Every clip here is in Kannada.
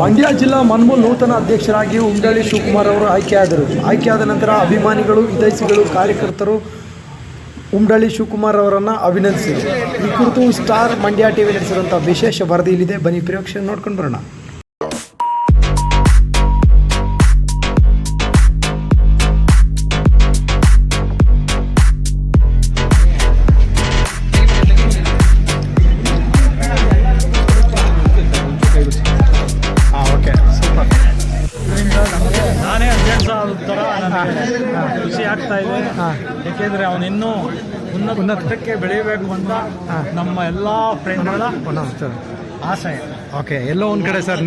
ಮಂಡ್ಯ ಜಿಲ್ಲಾ ಮನ್ಮೂಲ್ ನೂತನ ಅಧ್ಯಕ್ಷರಾಗಿ ಉಂಡಳ್ಳಿ ಶಿವಕುಮಾರ್ ಅವರು ಆಯ್ಕೆಯಾದರು ಆಯ್ಕೆಯಾದ ನಂತರ ಅಭಿಮಾನಿಗಳು ಹಿತೈಷಿಗಳು ಕಾರ್ಯಕರ್ತರು ಉಂಡಳ್ಳಿ ಶಿವಕುಮಾರ್ ಅವರನ್ನು ಅಭಿನಂದಿಸಿದರು. ಈ ಕುರಿತು ಸ್ಟಾರ್ ಮಂಡ್ಯ ಟಿವಿ ನಡೆಸಿರುವಂಥ ವಿಶೇಷ ವರದಿ ಇಲ್ಲಿದೆ ಬನ್ನಿ ಪ್ರೇಕ್ಷೆ ನೋಡ್ಕೊಂಡು ಬರೋಣ. ಥರ ಖುಷಿ ಆಗ್ತಾ ಇದೆ. ಏಕೆಂದರೆ ಅವನು ಇನ್ನೂ ಉನ್ನತ ಉನ್ನತಕ್ಕೆ ಬೆಳೆಯಬೇಕು ಅಂತ ನಮ್ಮ ಎಲ್ಲ ಫ್ರೆಂಡ್ಗಳ ಆಸೆ. ಓಕೆ ಎಲ್ಲೋ ಒಂದು ಕಡೆ ಸರ್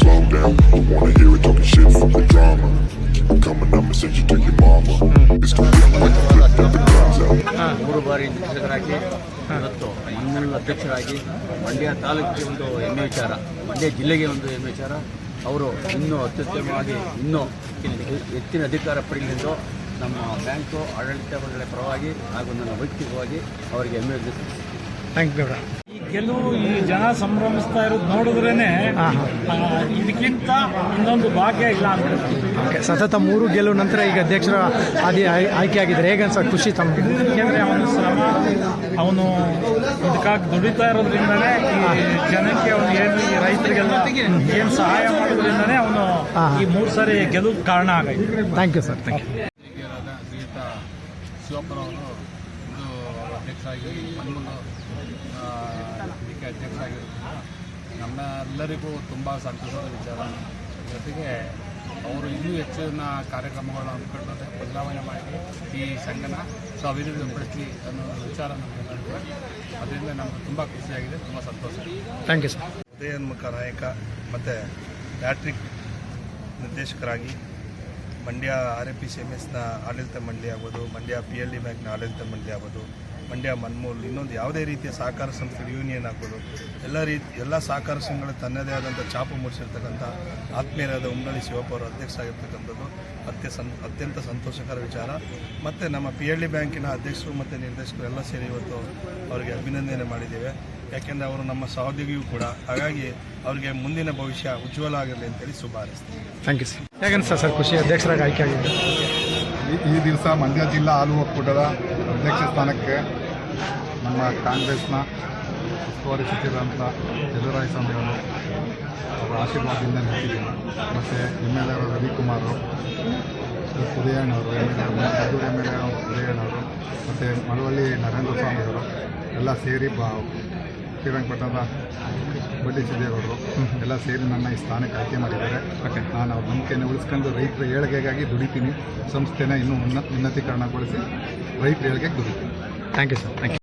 slow down. ಅಧ್ಯಕ್ಷರಾಗಿ ಮಂಡ್ಯ ತಾಲೂಕಿಗೆ ಒಂದು ಹೆಮ್ಮೆ ವಿಚಾರ ಮಂಡ್ಯ ಜಿಲ್ಲೆಗೆ ಒಂದು ಹೆಮ್ಮೆ ವಿಚಾರ. ಅವರು ಇನ್ನೂ ಅತ್ಯುತ್ತಮವಾಗಿ ಇನ್ನೂ ಇಲ್ಲಿ ಹೆಚ್ಚಿನ ಅಧಿಕಾರ ಪಡೆಯಲೆಂದು ನಮ್ಮ ಬ್ಯಾಂಕು ಆಡಳಿತ ಮಂಡಳಿ ಪರವಾಗಿ ಹಾಗೂ ನನ್ನ ವೈಯಕ್ತಿಕವಾಗಿ ಅವರಿಗೆ ಹೆಮ್ಮೆ. ಥ್ಯಾಂಕ್ ಯು ಈ ಗೆಲುವು ಈ ಜನ ಸಂಭ್ರಮಿಸ್ತಾ ಇರೋದು ಆ, ಇದಕ್ಕಿಂತ ಇನ್ನೊಂದು ಭಾಗ್ಯ ಇಲ್ಲ ಅಂತ ಸತತ ಮೂರು ಗೆಲುವು ನಂತರ ಈಗ ಅಧ್ಯಕ್ಷರ ಆದಿ ಆಯ್- ಆಯ್ಕೆಯಾಗಿದ್ದಾರೆ ಹೇಗೆ ಅನ್ಸ ಖುಷಿ ತಮಗೆ? ಯಾಕೆಂದರೆ ಅವನ ಇದಕ್ಕಾಗಿ ದುಡಿತಾ ಇರೋದ್ರಿಂದನೇ ಈ ಜನಕ್ಕೆ ಅವನು ಏನು ಈ ರೈತರಿಗೆಲ್ಲ ಏನು ಸಹಾಯ ಮಾಡೋದ್ರಿಂದನೇ ಅವನು ಈ ಮೂರು ಸಾರಿ ಗೆಲುವು ಕಾರಣ ಆಗೈತೆ. Thank you sir thank you ಹಿರಿಯರಾದ ಶ್ರೀಯುತ ಶಿವಪ್ಪನವರು ಇದು ಅಧ್ಯಕ್ಷರಾಗಿ ಇದಕ್ಕೆ ಅಧ್ಯಕ್ಷರಾಗಿರೋದ್ರಿಂದ ನಮ್ಮೆಲ್ಲರಿಗೂ ತುಂಬ ಸಂತೋಷದ ವಿಚಾರ. ಜೊತೆಗೆ ಅವರು ಇನ್ನೂ ಹೆಚ್ಚಿನ ಕಾರ್ಯಕ್ರಮಗಳನ್ನು ಹಮ್ಮಿಕೊಂಡರೆ ಬದಲಾವಣೆ ಮಾಡಿ ಈ ಸಂಘನ ಸೊ ಅಭಿವೃದ್ಧಿಪಡಿಸಿ ಅನ್ನೋ ವಿಚಾರ ಅದರಿಂದ ನಮಗೆ ತುಂಬ ಖುಷಿಯಾಗಿದೆ ತುಂಬ ಸಂತೋಷ. ಥ್ಯಾಂಕ್ ಯು ಸರ್ ಉದಯೋನ್ಮುಖ ನಾಯಕ ಮತ್ತು ಪ್ಯಾಟ್ರಿಕ್ ನಿರ್ದೇಶಕರಾಗಿ Mandya R A P C M ಎಸ್ನ ಆಡಳಿತ ಮಂಡಳಿ ಆಗ್ಬೋದು ಮಂಡ್ಯ ಪಿ ಎಲ್ ಡಿ ಬ್ಯಾಂಕ್ನ ಆಡಳಿತ ಮಂಡಳಿ ಆಗ್ಬೋದು ಮಂಡ್ಯ ಮನ್ಮೂಲ್ ಇನ್ನೊಂದು ಯಾವುದೇ ರೀತಿಯ ಸಹಕಾರ ಸಂಸ್ಥೆಗಳು ಯೂನಿಯನ್ ಆಗ್ಬೋದು ಎಲ್ಲ ರೀತಿ ಎಲ್ಲ ಸಹಕಾರ ಸಂಘಗಳು ತನ್ನದೇ ಆದಂಥ ಛಾಪು ಮೂಡಿಸಿರ್ತಕ್ಕಂಥ ಆತ್ಮೀಯರಾದ ಉಮ್ಮಳಿ ಶಿವಪ್ಪ ಅವರು ಅಧ್ಯಕ್ಷರಾಗಿರ್ತಕ್ಕಂಥದ್ದು ಅತ್ಯ ಸಂ ಅತ್ಯಂತ ಸಂತೋಷಕರ ವಿಚಾರ. ಮತ್ತು ನಮ್ಮ ಪಿ ಎಲ್ ಡಿ ಬ್ಯಾಂಕಿನ ಅಧ್ಯಕ್ಷರು ಮತ್ತು ನಿರ್ದೇಶಕರು ಎಲ್ಲ ಸೇರಿ ಇವತ್ತು ಅವರಿಗೆ ಅಭಿನಂದನೆ ಮಾಡಿದ್ದೇವೆ. ಯಾಕೆಂದರೆ ಅವರು ನಮ್ಮ ಸಹೋದ್ಯೋಗಿಯೂ ಕೂಡ ಹಾಗಾಗಿ ಅವರಿಗೆ ಮುಂದಿನ ಭವಿಷ್ಯ ಉಜ್ವಲ ಆಗಿರಲಿ ಅಂತೇಳಿ ಶುಭ ಹಾರೈಸ್ತೀನಿ. ಥ್ಯಾಂಕ್ ಯು ಸರ್ ಹೇಗೆ ಅನ್ಸ ಸರ್ ಖುಷಿ ಅಧ್ಯಕ್ಷರಾಗಿ ಆಯ್ಕೆಯಾಗಿದ್ದಾರೆ ಈ- ಈ ದಿವಸ ಮಂಡ್ಯ ಜಿಲ್ಲಾ ಹಾಲು ಒಕ್ಕೂಟದ ಅಧ್ಯಕ್ಷ ಸ್ಥಾನಕ್ಕೆ ನಮ್ಮ ಕಾಂಗ್ರೆಸ್ನ ಉಸ್ತುವಾರಿ ಸಚಿವರಂಥ ಸ್ವಾಮಿ ಅವರು ಅವರ ಆಶೀರ್ವಾದದಿಂದ ನಿಂತಿದ್ದೀನಿ ಮತ್ತು M L A Ravikumar ಉದಯಣ್ಣವರು M L A Maddur M L A ಉದಯಣ್ಣವರು ಮತ್ತು ಮಳವಳ್ಳಿ ನರೇಂದ್ರ ಸ್ವಾಮಿ ಅವರು ಎಲ್ಲ ಸೇರಿ ಬಾ ಶ್ರೀರಂಗಪಟ್ಟಣದ ಬಡ್ಡಿ ಸಿದ್ದೇಗೌಡರು ಎಲ್ಲ ಸೇರಿ ನನ್ನ ಈ ಸ್ಥಾನಕ್ಕೆ ಆಯ್ಕೆ ಮಾಡಿದ್ದಾರೆ. ನಾನು ಅವ್ರ ನಂಬಿಕೆಯನ್ನು ಉಳಿಸ್ಕೊಂಡು ರೈತರ ಏಳಿಗೆಗಾಗಿ ದುಡಿತೀನಿ. ಸಂಸ್ಥೆನ ಇನ್ನೂ ಉನ್ನ ಉನ್ನತೀಕರಣಗೊಳಿಸಿ ರೈತರ ಏಳಿಗೆಗೆ ದುಡಿತೀನಿ thank you sir thank you